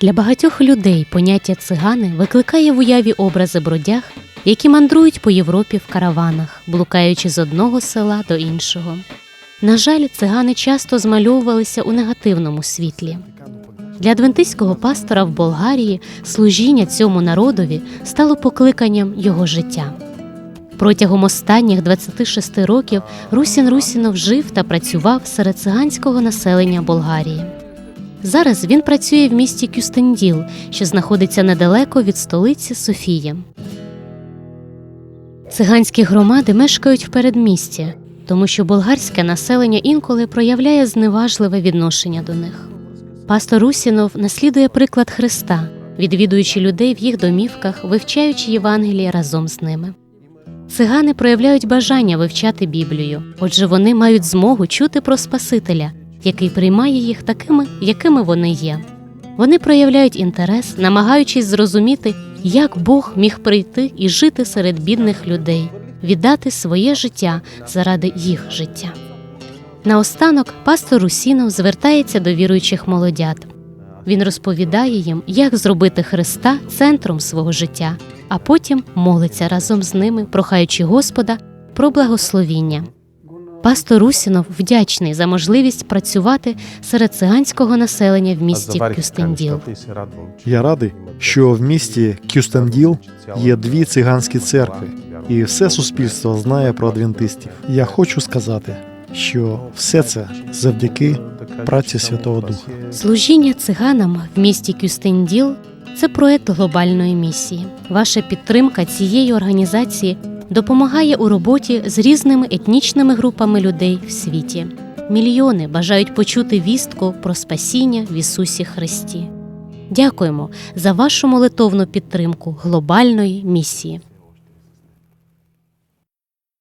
Для багатьох людей поняття цигани викликає в уяві образи бродяг, які мандрують по Європі в караванах, блукаючи з одного села до іншого. На жаль, цигани часто змальовувалися у негативному світлі. Для адвентистського пастора в Болгарії служіння цьому народові стало покликанням його життя. Протягом останніх 26 років Русін Русінов жив та працював серед циганського населення Болгарії. Зараз він працює в місті Кюстенділ, що знаходиться недалеко від столиці Софії. Циганські громади мешкають в передмісті, тому що болгарське населення інколи проявляє зневажливе відношення до них. Пастор Русінов наслідує приклад Христа, відвідуючи людей в їх домівках, вивчаючи Євангеліє разом з ними. Цигани проявляють бажання вивчати Біблію, отже, вони мають змогу чути про Спасителя, який приймає їх такими, якими вони є. Вони проявляють інтерес, намагаючись зрозуміти, як Бог міг прийти і жити серед бідних людей, віддати своє життя заради їх життя. Наостанок пастор Русінов звертається до віруючих молодят. Він розповідає їм, як зробити Христа центром свого життя, а потім молиться разом з ними, прохаючи Господа про благословіння. Пастор Русінов вдячний за можливість працювати серед циганського населення в місті Кюстенділ. Я радий, що в місті Кюстенділ є дві циганські церкви, і все суспільство знає про адвентистів. Я хочу сказати, що все це завдяки праці Святого Духа. Служіння циганам в місті Кюстенділ це проект глобальної місії. Ваша підтримка цієї організації допомагає у роботі з різними етнічними групами людей в світі. Мільйони бажають почути вістку про спасіння в Ісусі Христі. Дякуємо за вашу молитовну підтримку глобальної місії.